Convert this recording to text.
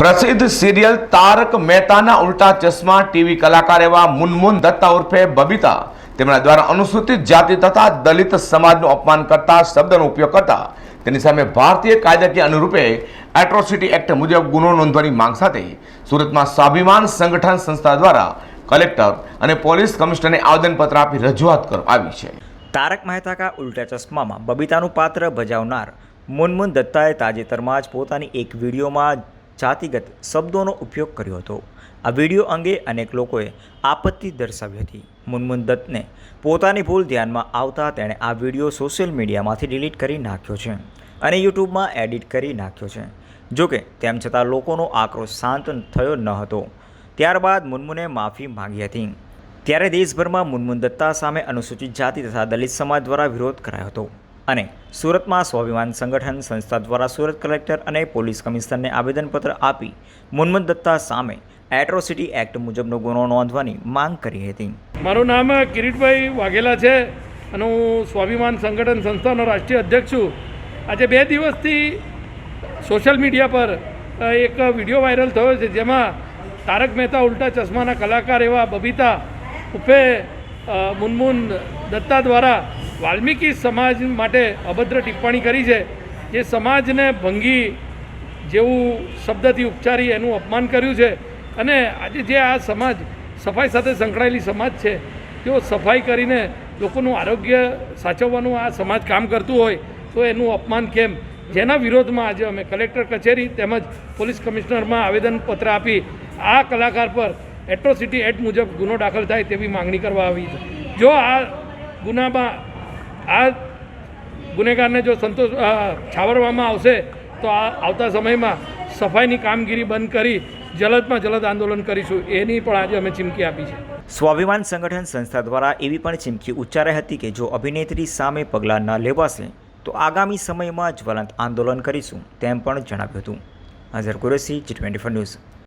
પ્રસિદ્ધ સિરિયલ તારક મહેતાના ઉલ્ટા ચશ્મા ટીવી કલાકાર એવા મુનમુન દત્તા ઉર્ફે બબીતા. તેમના દ્વારા અનુસૂચિત જાતિ તથા દલિત સમાજનું અપમાન કરતા શબ્દનો ઉપયોગ કરતા. તેની સામે ભારતીય કાયદાકીય અનુરૂપે એટ્રોસિટી એક્ટ મુજબ ગુનો નોંધવાની માંગ સાથે સુરતમાં સ્વાભિમાન સંગઠન સંસ્થા દ્વારા કલેક્ટર અને પોલીસ કમિશનરને આવેદનપત્ર આપી રજૂઆત કરવામાં આવી છે. તારક મહેતા કા ઉલ્ટા ચશ્મામાં બબીતાનું પાત્ર ભજાવનાર મુનમુન દત્તાએ તાજેતરમાં જ પોતાની એક વિડીયોમાં જાતિગત શબ્દોનો ઉપયોગ કર્યો હતો. આ વીડિયો અંગે અનેક લોકોએ આપત્તિ દર્શાવી હતી. મુનમુન દત્તને પોતાની ભૂલ ધ્યાનમાં આવતા તેણે આ વીડિયો સોશિયલ મીડિયામાંથી ડિલીટ કરી નાખ્યો છે અને યુટ્યુબમાં એડિટ કરી નાખ્યો છે. જોકે, તેમ છતાં લોકોનો આક્રોશ શાંત થયો ન હતો. ત્યારબાદ મુનમુને માફી માંગી હતી. ત્યારે દેશભરમાં મુનમુન દત્તા સામે અનુસૂચિત જાતિ તથા દલિત સમાજ દ્વારા વિરોધ કરાયો હતો. અને સુરતમાં સ્વાભિમાન સંગઠન સંસ્થા દ્વારા સુરત કલેક્ટર અને પોલીસ કમિશનરને આવેદનપત્ર આપી મુનમુન દત્તા સામે એટ્રોસિટી એક્ટ મુજબનો ગુનો નોંધવાની માંગ કરી હતી. મારું નામ કિરીટભાઈ વાઘેલા છે અને હું સ્વાભિમાન સંગઠન સંસ્થાનો રાષ્ટ્રીય અધ્યક્ષ છું. આજે બે દિવસથી સોશિયલ મીડિયા પર એક વીડિયો વાયરલ થયો છે જેમાં તારક મહેતા ઉલ્ટા ચશ્માના કલાકાર એવા બબીતા ઉપે મુનમુન દત્તા દ્વારા વાલ્મીકી સમાજ માટે અભદ્ર ટિપ્પણી કરી છે જે સમાજને ભંગી જેવું શબ્દથી ઉપચારી એનું અપમાન કર્યું છે. અને આજે જે આ સમાજ સફાઈ સાથે સંકળાયેલી સમાજ છે, તેઓ સફાઈ કરીને લોકોનું આરોગ્ય સાચવવાનું આ સમાજ કામ કરતું હોય, તો એનું અપમાન કેમ? જેના વિરોધમાં આજે અમે કલેક્ટર કચેરી તેમજ પોલીસ કમિશનરમાં આવેદનપત્ર આપી આ કલાકાર પર એટ્રોસિટી એક્ટ મુજબ ગુનો દાખલ થાય તેવી માંગણી કરવા આવી જો આ ગુનામાં આ ગુનેગારને જો સંતોષ છાવરવામાં આવશે, તો આ આવતા સમયમાં સફાઈની કામગીરી બંધ કરી જલદમાં જલદ આંદોલન કરીશું. એની પણ આજે અમે ચીમકી આપી છે. સ્વાભિમાન સંગઠન સંસ્થા દ્વારા એવી પણ ચીમકી ઉચ્ચારાઈ હતી કે જો અભિનેત્રી સામે પગલાં ન લેવાશે, તો આગામી સમયમાં જ્વલંત આંદોલન કરીશું તેમ પણ જણાવ્યું હતું. Azhar Qureshi, G twenty news.